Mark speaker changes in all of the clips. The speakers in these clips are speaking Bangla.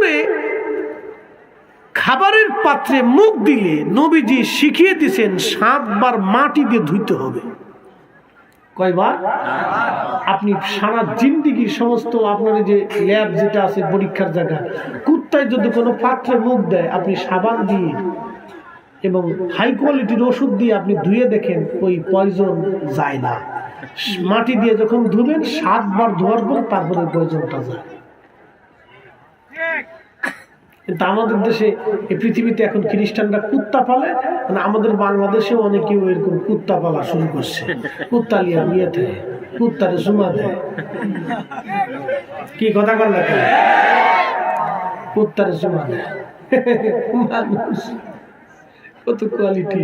Speaker 1: কুকুরে খাবারের পাত্রে মুখ দিলে নবীজি শিখিয়ে দিয়েছেন, সাতবার মাটি দিয়ে ধুইতে হবে। কয়বার? আপনি সারা জিন্দিগি সমস্ত আপনার যে ল্যাব যেটা আছে, পরীক্ষার জায়গা, কুত্তায় যদি কোনো পাত্রে মুখ দেয়, আপনি সাবান দিয়ে এবং হাই কোয়ালিটির ওষুধ দিয়ে আপনি ধুয়ে দেখেন, ওই পয়জন যায় না। মাটি দিয়ে যখন ধুবেন, সাতবার ধোয়ার পর তারপরে পয়জনটা যায়। কিন্তু আমাদের দেশে এই পৃথিবীতে এখন খ্রিস্টানরা কুত্তা পালে মানে আমাদের বাংলাদেশেও অনেকে এরকম কুত্তা পালা শুরু করছে। কুত্তা লিয়া বিয়ে দেয়, কুত্তারে জুমা দেয়। কি কথা কর কুত্তারে জুমা দেয়। কত কোয়ালিটি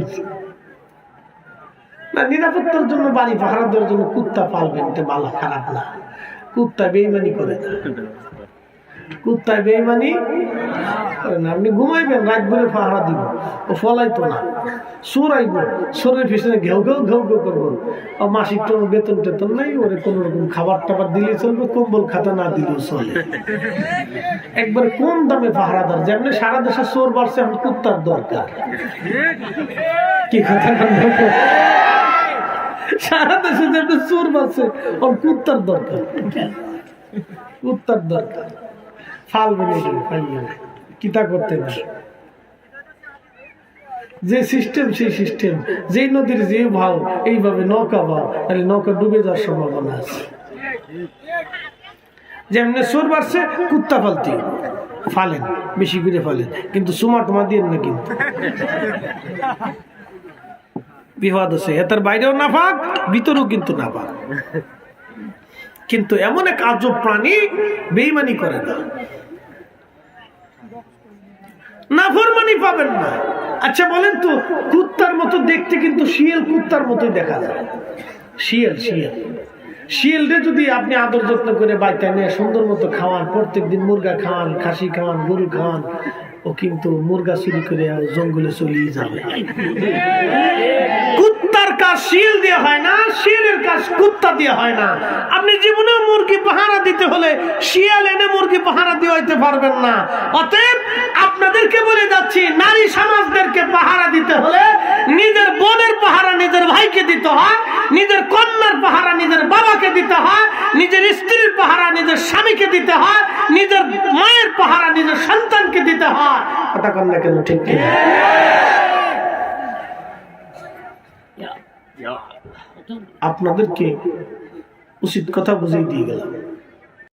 Speaker 1: না, নিরাপত্তার জন্য বাড়ি পাহারা দেওয়ার জন্য কুত্তা পালবেন এটা ভালো খারাপ না। কুত্তা বেইমানি করে না। কুত্তায় বেইমানি, না, আপনি ঘুমাইবেন রাত ভরে পাহারা দিব। ও ফলাইতো না। সুর আইব সুরের পিছনে ঘেউ ঘেউ ঘেউ ঘেউ করব ও মাসিক তো বেতন টেতন নাই, ওরে কোনো রকম খাবার টাবার দিলে চলবে, কম্বল খাতা না দিলেও চলে। একবারে কম দামে পাহারাদার যেমনি সারা দেশে চোর বাড়ছে, এখন কুত্তার দরকার। কি কথা? সারা দেশে যেমনি চোর বাড়ছে ওর কুত্তার দরকার। কুত্তার দরকার। ফালবে কিতা করতে না। যে সিস্টেম সেই সিস্টেম যেই নদীর যে ভাও, এইভাবে নৌকা ভাও, তাহলে নৌকা ডুবে যাওয়ার সম্ভাবনা আছে। যেমনি সোর বাড়ছে, কুত্তা ফালতি। ফালেন, বেশি করে ফালেন। কিন্তু সুমা টমা দিয়ে না কিন্তু। বিবাদ আছে। এটার বাইরেও না পাক ভিতরেও কিন্তু না পাক কিন্তু এমন এক আজব প্রাণী বেইমানি করে না। নাফরমানি পাবেন না। আচ্ছা বলেন তো, কুত্তার মতো দেখতে কিন্তু শিয়াল কুত্তার মতোই দেখা যায়। শিয়াল শিয়াল। শিয়ালরে যদি আপনি আদর যত্ন করে বাইতে নিয়ে, সুন্দর মতো খাওয়ান প্রত্যেক দিন মুরগা খাওয়ান, খাসি খাওয়ান, গরু খাওয়ান, ও কিন্তু মুরগা চুরি করে জঙ্গলে চলিয়ে যাবে। হয় না হয় না। আপনি জীবনে পাহারা দিতে হলে শিয়াল এনে মুরগি পাহারা হইতে পারবেন না। অতএব আপনাদেরকে বলে যাচ্ছি, নারী সমাজদেরকে পাহারা দিতে হলে নিজের বোনের পাহারা নিজের ভাইকে দিতে হয়, নিজের কন্যার পাহারা নিজের বাবাকে দিতে হয়, নিজের স্ত্রীর পাহারা নিজের স্বামীকে দিতে হয়, নিজের মায়ের পাহারা নিজের সন্তানকে দিতে হয়। কথা কন্যা কেন, ঠিক আপনাদেরকে উচিত কথা বুঝিয়ে দিয়ে গেলাম